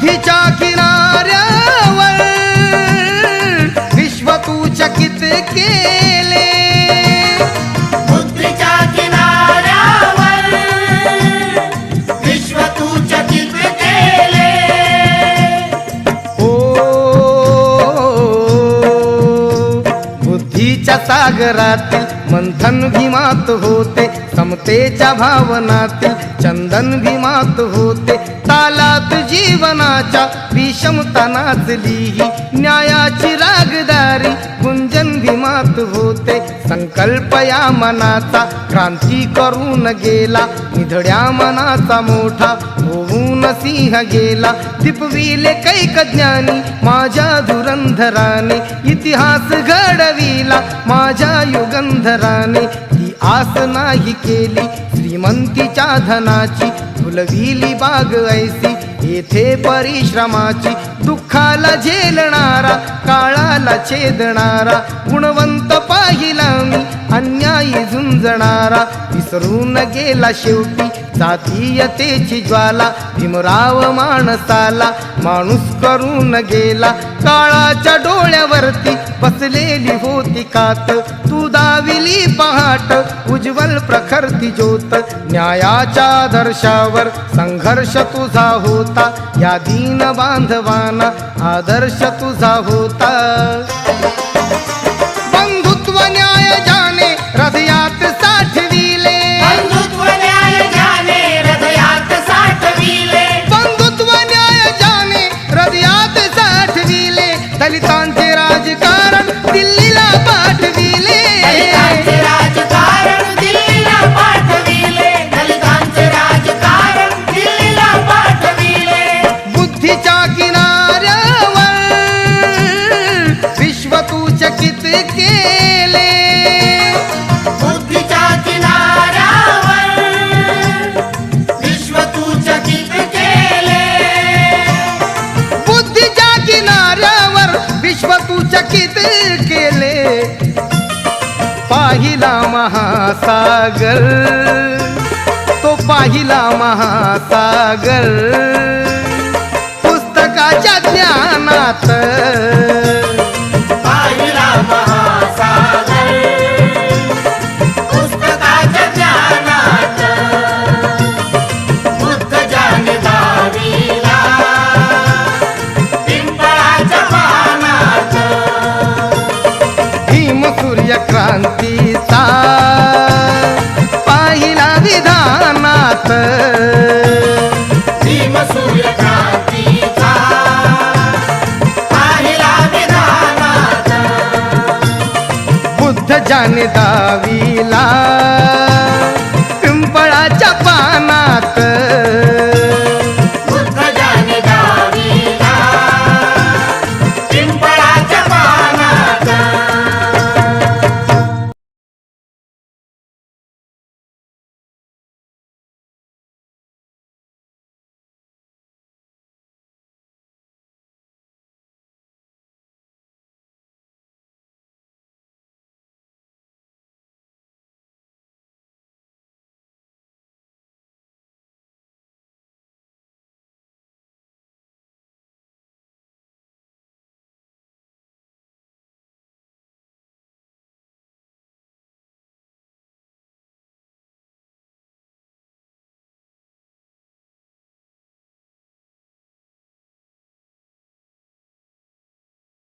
बुद्धीच्या किनाऱ्यावर विश्व तू चकित केले किनाऱ्यावर विश्व तू चकित केले. ओ बुद्धीच्या सागरातील मंथन भीमात होते. समतेच्या भावनातील चंदन भीमात होते. तालात जीवनाच्या विषमता नाचली न्यायाची रागदारी गुंजन भीमात होते. संकल्प या मनाचा क्रांती करून गेला. निधड्या मनाचा मोठा होऊन सिंह गेला. दिपविले कैक ज्ञानी माझ्या धुरंधराने. इतिहास घडविला माझ्या युगंधराने. आस नाही केली. श्रीमंतीच्या धनाची फुलविली बाग ऐसी. येथे परिश्रमाची दुःखाला झेलणार काळाला छेदणारा गुणवंत पाहिला मी अन्यायी झुंजणारा. विसरून गेला शेवटी जातीयतेची ज्वाला भीमराव माणसाला माणूस करून गेला. काळाच्या डोळ्यावरती बसलेली होती कात तू दाविली पहाट उज्ज्वल प्रखरती ज्योत. न्यायाच्या आदर्शावर संघर्ष तुझा होता या दीन बांधवाना आदर्श तुझा होता। बंधुत्व न्याय जाने हृदयात साठविले। बंधुत्व न्याय जाने हृदयात साठविले। बंधुत्व न्याय जाने हृदयात साठविले। दलितांचे राजकारण दिल्लीला चकित केले पाहिला महासागर. तो पाहिला महासागर. पुस्तकाच्या ज्ञानात विधानात बुद्ध जाने दावी